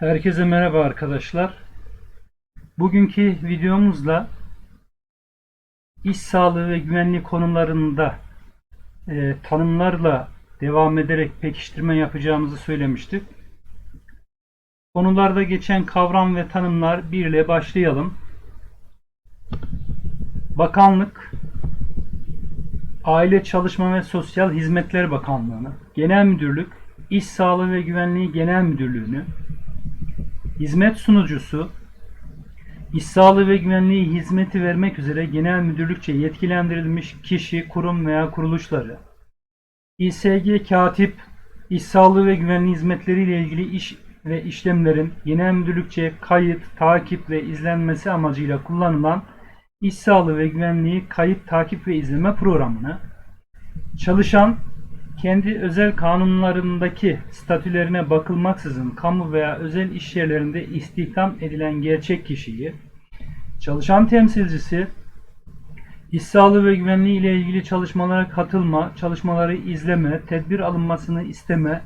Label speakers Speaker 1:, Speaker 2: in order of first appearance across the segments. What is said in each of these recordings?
Speaker 1: Herkese merhaba arkadaşlar. Bugünkü videomuzla iş sağlığı ve güvenliği konularında e, tanımlarla devam ederek pekiştirme yapacağımızı söylemiştik. Konularda geçen kavram ve tanımlar 1 ile başlayalım. Bakanlık, Aile Çalışma ve Sosyal Hizmetler Bakanlığı'nı, Genel Müdürlük, İş Sağlığı ve Güvenliği Genel Müdürlüğü'nü, Hizmet sunucusu, İş sağlığı ve güvenliği hizmeti vermek üzere genel müdürlükçe yetkilendirilmiş kişi, kurum veya kuruluşları, İSG katip, iş sağlığı ve güvenliği hizmetleri ile ilgili iş ve işlemlerin genel müdürlükçe kayıt, takip ve izlenmesi amacıyla kullanılan iş sağlığı ve güvenliği kayıt, takip ve izleme programını, çalışan kendi özel kanunlarındaki statülerine bakılmaksızın kamu veya özel iş yerlerinde istihdam edilen gerçek kişiyi, çalışan temsilcisi, iş sağlığı ve güvenliği ile ilgili çalışmalara katılma, çalışmaları izleme, tedbir alınmasını isteme,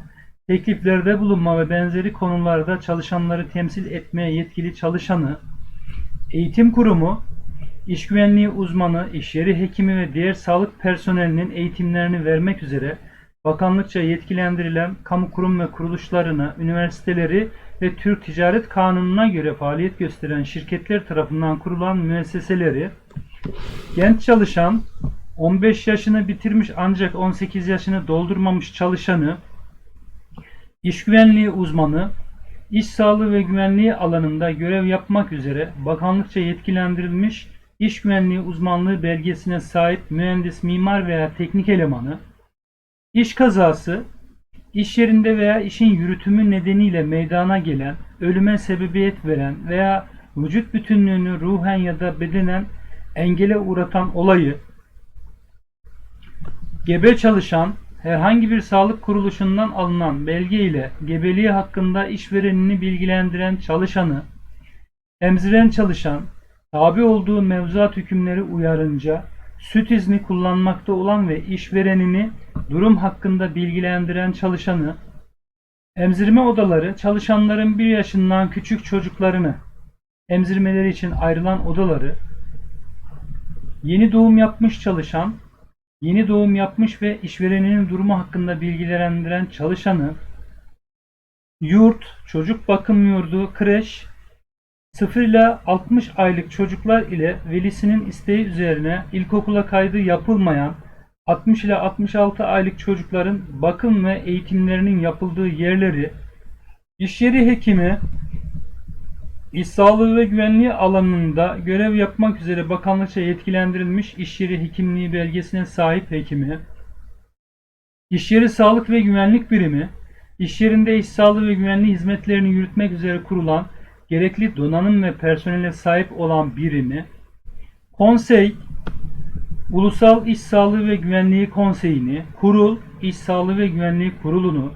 Speaker 1: tekliflerde bulunma ve benzeri konularda çalışanları temsil etmeye yetkili çalışanı, eğitim kurumu, iş güvenliği uzmanı, iş yeri hekimi ve diğer sağlık personelinin eğitimlerini vermek üzere bakanlıkça yetkilendirilen kamu kurum ve kuruluşlarına, üniversiteleri ve Türk Ticaret Kanunu'na göre faaliyet gösteren şirketler tarafından kurulan müesseseleri, genç çalışan, 15 yaşını bitirmiş ancak 18 yaşını doldurmamış çalışanı, iş güvenliği uzmanı, iş sağlığı ve güvenliği alanında görev yapmak üzere bakanlıkça yetkilendirilmiş iş güvenliği uzmanlığı belgesine sahip mühendis, mimar veya teknik elemanı, İş kazası, iş yerinde veya işin yürütümü nedeniyle meydana gelen, ölüme sebebiyet veren veya vücut bütünlüğünü ruhen ya da bedenen engele uğratan olayı, gebe çalışan, herhangi bir sağlık kuruluşundan alınan belge ile gebeliği hakkında işverenini bilgilendiren çalışanı, emziren çalışan, tabi olduğu mevzuat hükümleri uyarınca süt izni kullanmakta olan ve işverenini durum hakkında bilgilendiren çalışanı, emzirme odaları çalışanların bir yaşından küçük çocuklarını emzirmeleri için ayrılan odaları, yeni doğum yapmış çalışan, yeni doğum yapmış ve işvereninin durumu hakkında bilgilendiren çalışanı, yurt, çocuk bakım yurdu, kreş, 0 ile 60 aylık çocuklar ile velisinin isteği üzerine ilkokula kaydı yapılmayan 60 ile 66 aylık çocukların bakım ve eğitimlerinin yapıldığı yerleri, iş yeri hekimi, iş sağlığı ve güvenliği alanında görev yapmak üzere bakanlıkça yetkilendirilmiş iş yeri hekimliği belgesine sahip hekimi, iş yeri sağlık ve güvenlik birimi, iş yerinde iş sağlığı ve güvenliği hizmetlerini yürütmek üzere kurulan gerekli donanım ve personele sahip olan birimi, konsey, Ulusal İş Sağlığı ve Güvenliği Konseyi'ni, kurul, İş Sağlığı ve Güvenliği Kurulu'nu,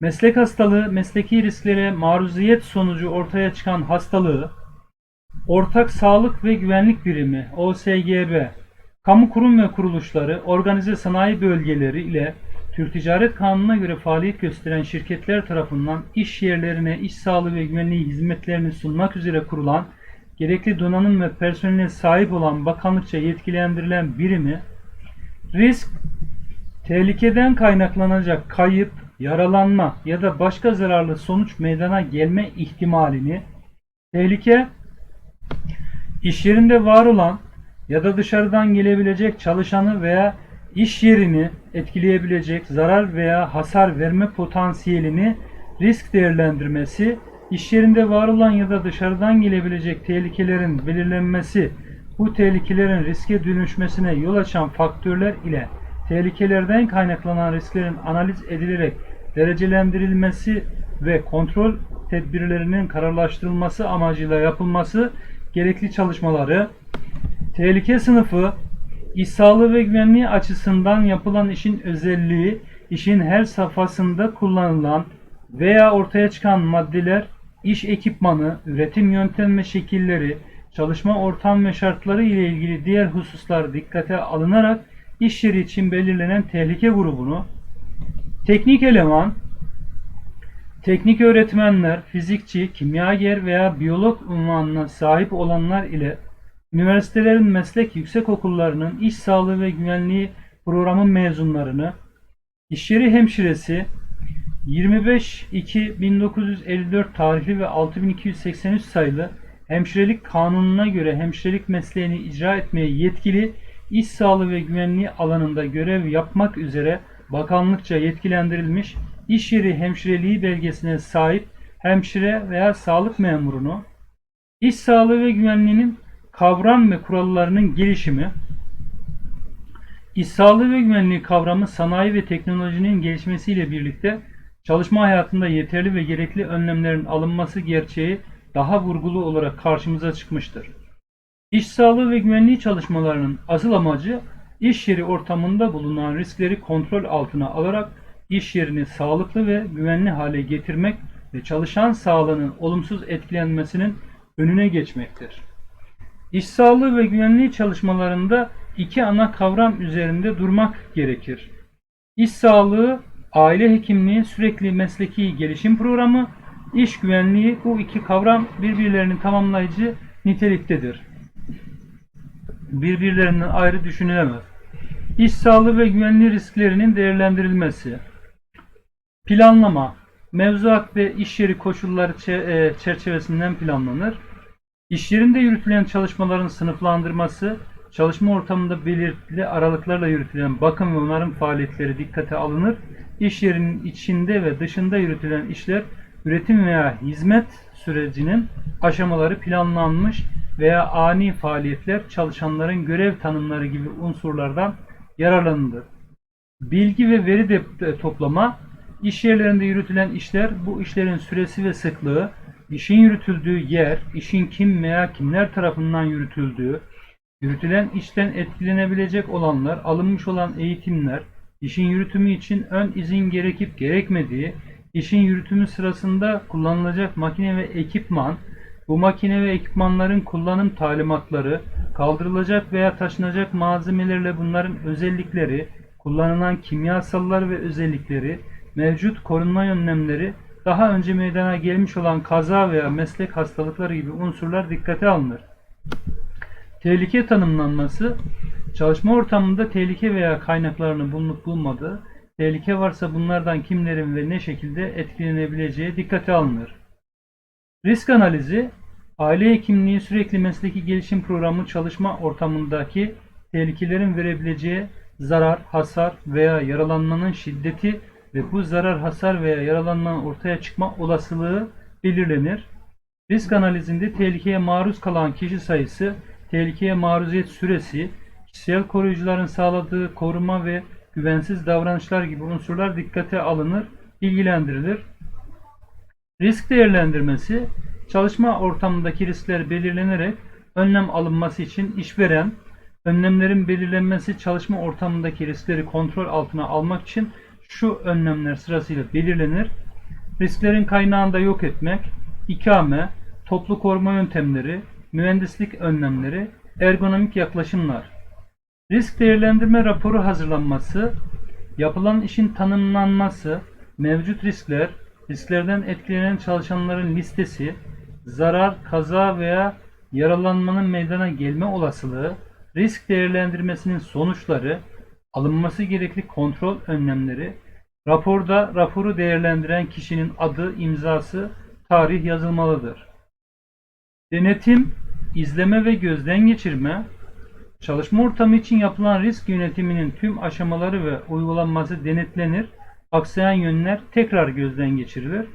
Speaker 1: meslek hastalığı, mesleki risklere maruziyet sonucu ortaya çıkan hastalığı, Ortak Sağlık ve Güvenlik Birimi, OSGB, kamu kurum ve kuruluşları, organize sanayi bölgeleri ile Türk Ticaret Kanunu'na göre faaliyet gösteren şirketler tarafından iş yerlerine iş sağlığı ve güvenliği hizmetlerini sunmak üzere kurulan, gerekli donanım ve personele sahip olan bakanlıkça yetkilendirilen birimi, risk, tehlikeden kaynaklanacak kayıp, yaralanma ya da başka zararlı sonuç meydana gelme ihtimalini, tehlike, iş yerinde var olan ya da dışarıdan gelebilecek çalışanı veya iş yerini etkileyebilecek zarar veya hasar verme potansiyelini risk değerlendirmesi, iş yerinde var olan ya da dışarıdan gelebilecek tehlikelerin belirlenmesi, bu tehlikelerin riske dönüşmesine yol açan faktörler ile tehlikelerden kaynaklanan risklerin analiz edilerek derecelendirilmesi ve kontrol tedbirlerinin kararlaştırılması amacıyla yapılması gerekli çalışmaları, tehlike sınıfı, İş sağlığı ve güvenliği açısından yapılan işin özelliği, işin her safhasında kullanılan veya ortaya çıkan maddeler, iş ekipmanı, üretim yöntem ve şekilleri, çalışma ortam ve şartları ile ilgili diğer hususlar dikkate alınarak iş yeri için belirlenen tehlike grubunu, Teknik eleman, teknik öğretmenler, fizikçi, kimyager veya biyolog unvanına sahip olanlar ile üniversitelerin meslek yüksekokullarının iş sağlığı ve güvenliği programı mezunlarını, iş yeri hemşiresi, 25-2-1954 tarihli ve 6283 sayılı hemşirelik kanununa göre hemşirelik mesleğini icra etmeye yetkili iş sağlığı ve güvenliği alanında görev yapmak üzere bakanlıkça yetkilendirilmiş iş yeri hemşireliği belgesine sahip hemşire veya sağlık memurunu, iş sağlığı ve güvenliğinin kavram ve kurallarının gelişimi, İş sağlığı ve güvenliği kavramı sanayi ve teknolojinin gelişmesiyle birlikte çalışma hayatında yeterli ve gerekli önlemlerin alınması gerçeği daha vurgulu olarak karşımıza çıkmıştır. İş sağlığı ve güvenliği çalışmalarının asıl amacı iş yeri ortamında bulunan riskleri kontrol altına alarak iş yerini sağlıklı ve güvenli hale getirmek ve çalışan sağlığının olumsuz etkilenmesinin önüne geçmektir. İş sağlığı ve güvenliği çalışmalarında iki ana kavram üzerinde durmak gerekir. İş sağlığı, aile hekimliği sürekli mesleki gelişim programı, iş güvenliği bu iki kavram birbirlerini tamamlayıcı niteliktedir. Birbirlerinden ayrı düşünülemez. İş sağlığı ve güvenliği risklerinin değerlendirilmesi, planlama, mevzuat ve iş yeri koşulları e, çerçevesinden planlanır. İş yerinde yürütülen çalışmaların sınıflandırması, çalışma ortamında belirtili aralıklarla yürütülen bakım ve onarım faaliyetleri dikkate alınır. İş yerinin içinde ve dışında yürütülen işler, üretim veya hizmet sürecinin aşamaları planlanmış veya ani faaliyetler çalışanların görev tanımları gibi unsurlardan yararlanılır. Bilgi ve veri toplama, iş yerlerinde yürütülen işler, bu işlerin süresi ve sıklığı, işin yürütüldüğü yer, işin kim veya kimler tarafından yürütüldüğü, yürütülen işten etkilenebilecek olanlar, alınmış olan eğitimler, işin yürütümü için ön izin gerekip gerekmediği, işin yürütümü sırasında kullanılacak makine ve ekipman, bu makine ve ekipmanların kullanım talimatları, kaldırılacak veya taşınacak malzemelerle bunların özellikleri, kullanılan kimyasallar ve özellikleri, mevcut korunma önlemleri, daha önce meydana gelmiş olan kaza veya meslek hastalıkları gibi unsurlar dikkate alınır. Tehlike tanımlanması, çalışma ortamında tehlike veya kaynaklarının bulunup bulunmadığı, tehlike varsa bunlardan kimlerin ve ne şekilde etkilenebileceği dikkate alınır. Risk analizi, aile hekimliği sürekli mesleki gelişim programı çalışma ortamındaki tehlikelerin verebileceği zarar, hasar veya yaralanmanın şiddeti ve bu zarar, hasar veya yaralanmanın ortaya çıkma olasılığı belirlenir. Risk analizinde tehlikeye maruz kalan kişi sayısı, tehlikeye maruziyet süresi, kişisel koruyucuların sağladığı koruma ve güvensiz davranışlar gibi unsurlar dikkate alınır, ilgilendirilir. Risk değerlendirmesi, çalışma ortamındaki riskler belirlenerek önlem alınması için işveren, önlemlerin belirlenmesi çalışma ortamındaki riskleri kontrol altına almak için şu önlemler sırasıyla belirlenir. Risklerin kaynağında yok etmek, ikame, toplu koruma yöntemleri, mühendislik önlemleri, ergonomik yaklaşımlar. Risk değerlendirme raporu hazırlanması, yapılan işin tanımlanması, mevcut riskler, risklerden etkilenen çalışanların listesi, zarar, kaza veya yaralanmanın meydana gelme olasılığı, risk değerlendirmesinin sonuçları, alınması gerekli kontrol önlemleri, raporda raporu değerlendiren kişinin adı, imzası, tarih yazılmalıdır. Denetim, izleme ve gözden geçirme, çalışma ortamı için yapılan risk yönetiminin tüm aşamaları ve uygulanması denetlenir, aksayan yönler tekrar gözden geçirilir.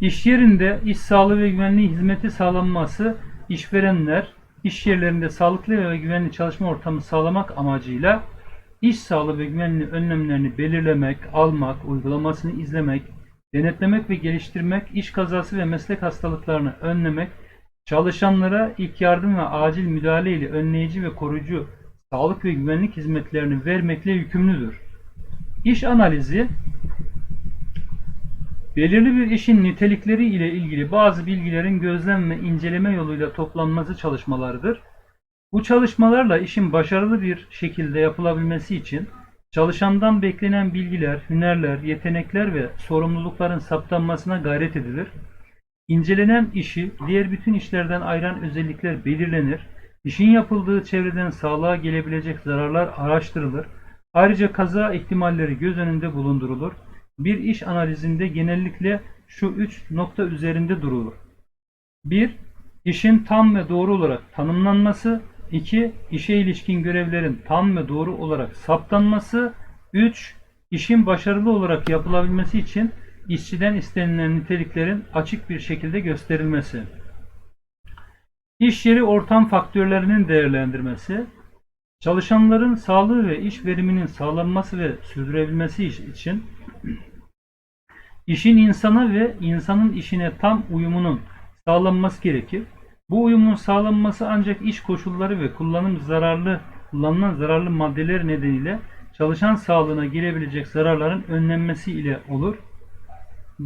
Speaker 1: İş yerinde iş sağlığı ve güvenliği hizmeti sağlanması, işverenler, iş yerlerinde sağlıklı ve güvenli çalışma ortamı sağlamak amacıyla iş sağlığı ve güvenliği önlemlerini belirlemek, almak, uygulamasını izlemek, denetlemek ve geliştirmek, iş kazası ve meslek hastalıklarını önlemek, çalışanlara ilk yardım ve acil müdahale ile önleyici ve koruyucu sağlık ve güvenlik hizmetlerini vermekle yükümlüdür. İş analizi, belirli bir işin nitelikleri ile ilgili bazı bilgilerin gözlem ve inceleme yoluyla toplanması çalışmalarıdır. Bu çalışmalarla işin başarılı bir şekilde yapılabilmesi için Çalışandan beklenen bilgiler, hünerler, yetenekler ve sorumlulukların saptanmasına gayret edilir. İncelenen işi diğer bütün işlerden ayıran özellikler belirlenir. İşin yapıldığı çevreden sağlığa gelebilecek zararlar araştırılır. Ayrıca kaza ihtimalleri göz önünde bulundurulur. Bir iş analizinde genellikle şu üç nokta üzerinde durulur. 1. İşin tam ve doğru olarak tanımlanması. 2. İşe ilişkin görevlerin tam ve doğru olarak saptanması. 3. İşin başarılı olarak yapılabilmesi için işçiden istenilen niteliklerin açık bir şekilde gösterilmesi. İş yeri ortam faktörlerinin değerlendirmesi. Çalışanların sağlığı ve iş veriminin sağlanması ve sürdürebilmesi için işin insana ve insanın işine tam uyumunun sağlanması gerekir. Bu uyumun sağlanması ancak iş koşulları ve kullanım zararlı kullanılan zararlı maddeler nedeniyle çalışan sağlığına gelebilecek zararların önlenmesi ile olur.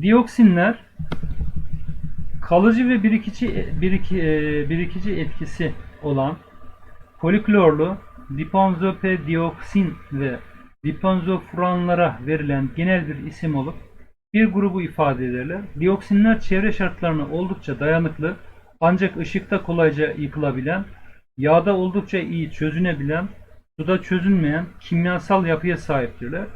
Speaker 1: Dioksinler kalıcı ve birikici biriki, e, birikici etkisi olan poliklorlu dipenzopedioksin ve dipenzofuranlara verilen genel bir isim olup bir grubu ifade ederler. Dioksinler çevre şartlarına oldukça dayanıklı ancak ışıkta kolayca yıkılabilen, yağda oldukça iyi çözünebilen, suda çözünmeyen kimyasal yapıya sahiptirler.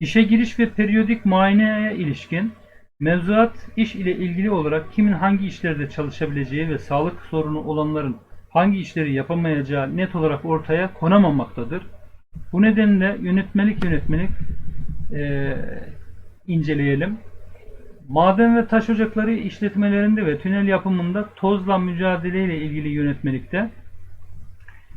Speaker 1: İşe giriş ve periyodik muayeneye ilişkin mevzuat iş ile ilgili olarak kimin hangi işlerde çalışabileceği ve sağlık sorunu olanların hangi işleri yapamayacağı net olarak ortaya konamamaktadır. Bu nedenle yönetmelik yönetmelik eee, inceleyelim. Maden ve taş ocakları işletmelerinde ve tünel yapımında tozla mücadele ile ilgili yönetmelikte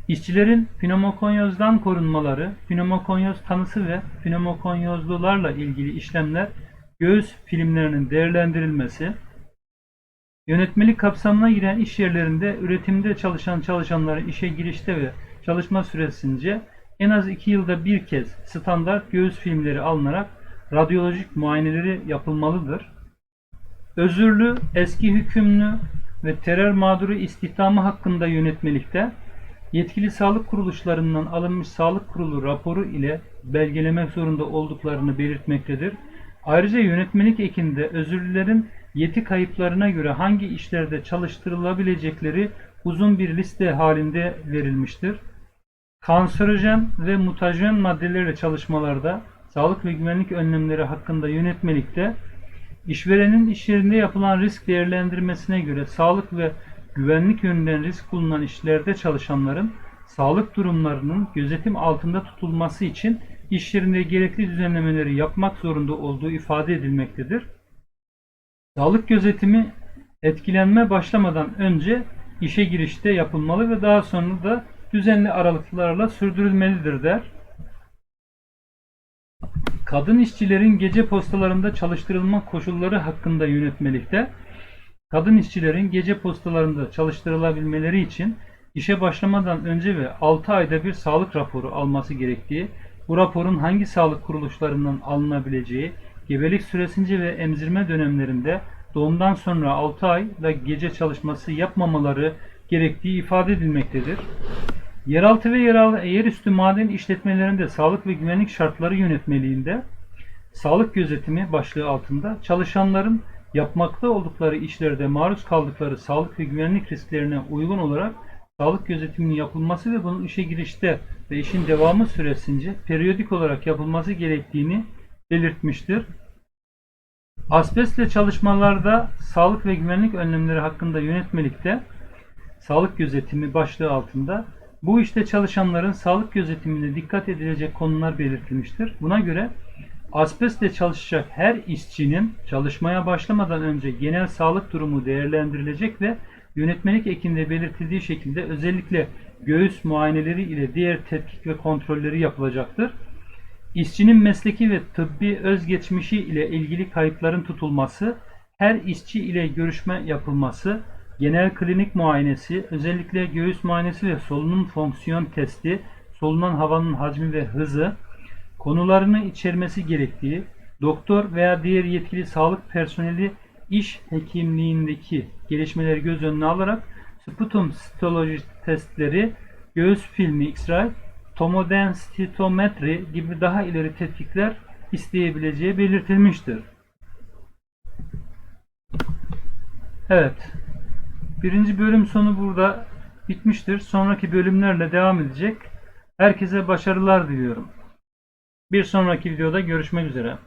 Speaker 1: İşçilerin pneumokonyozdan korunmaları, pneumokonyoz tanısı ve pneumokonyozlularla ilgili işlemler, göğüs filmlerinin değerlendirilmesi, yönetmelik kapsamına giren iş yerlerinde üretimde çalışan çalışanların işe girişte ve çalışma süresince en az 2 yılda bir kez standart göğüs filmleri alınarak radyolojik muayeneleri yapılmalıdır. Özürlü, eski hükümlü ve terör mağduru istihdamı hakkında yönetmelikte yetkili sağlık kuruluşlarından alınmış sağlık kurulu raporu ile belgelemek zorunda olduklarını belirtmektedir. Ayrıca yönetmelik ekinde özürlülerin yeti kayıplarına göre hangi işlerde çalıştırılabilecekleri uzun bir liste halinde verilmiştir. Kanserojen ve mutajen maddelerle çalışmalarda sağlık ve güvenlik önlemleri hakkında yönetmelikte işverenin iş yerinde yapılan risk değerlendirmesine göre sağlık ve güvenlik yönünden risk bulunan işlerde çalışanların sağlık durumlarının gözetim altında tutulması için iş yerinde gerekli düzenlemeleri yapmak zorunda olduğu ifade edilmektedir. Sağlık gözetimi etkilenme başlamadan önce işe girişte yapılmalı ve daha sonra da düzenli aralıklarla sürdürülmelidir der. Kadın işçilerin gece postalarında çalıştırılma koşulları hakkında yönetmelikte kadın işçilerin gece postalarında çalıştırılabilmeleri için işe başlamadan önce ve 6 ayda bir sağlık raporu alması gerektiği, bu raporun hangi sağlık kuruluşlarından alınabileceği, gebelik süresince ve emzirme dönemlerinde doğumdan sonra 6 ayda gece çalışması yapmamaları gerektiği ifade edilmektedir. Yeraltı ve yerüstü maden işletmelerinde sağlık ve güvenlik şartları yönetmeliğinde sağlık gözetimi başlığı altında çalışanların yapmakta oldukları işlerde maruz kaldıkları sağlık ve güvenlik risklerine uygun olarak sağlık gözetiminin yapılması ve bunun işe girişte ve işin devamı süresince periyodik olarak yapılması gerektiğini belirtmiştir. Asbestle çalışmalarda sağlık ve güvenlik önlemleri hakkında yönetmelikte sağlık gözetimi başlığı altında bu işte çalışanların sağlık gözetiminde dikkat edilecek konular belirtilmiştir. Buna göre asbestle çalışacak her işçinin çalışmaya başlamadan önce genel sağlık durumu değerlendirilecek ve yönetmelik ekinde belirtildiği şekilde özellikle göğüs muayeneleri ile diğer tetkik ve kontrolleri yapılacaktır. İşçinin mesleki ve tıbbi özgeçmişi ile ilgili kayıtların tutulması, her işçi ile görüşme yapılması, genel klinik muayenesi, özellikle göğüs muayenesi ve solunum fonksiyon testi, solunan havanın hacmi ve hızı, konularını içermesi gerektiği, doktor veya diğer yetkili sağlık personeli iş hekimliğindeki gelişmeleri göz önüne alarak sputum sitoloji testleri, göğüs filmi X-ray, tomodensitometri gibi daha ileri tetkikler isteyebileceği belirtilmiştir. Evet. Birinci bölüm sonu burada bitmiştir. Sonraki bölümlerle devam edecek. Herkese başarılar diliyorum. Bir sonraki videoda görüşmek üzere.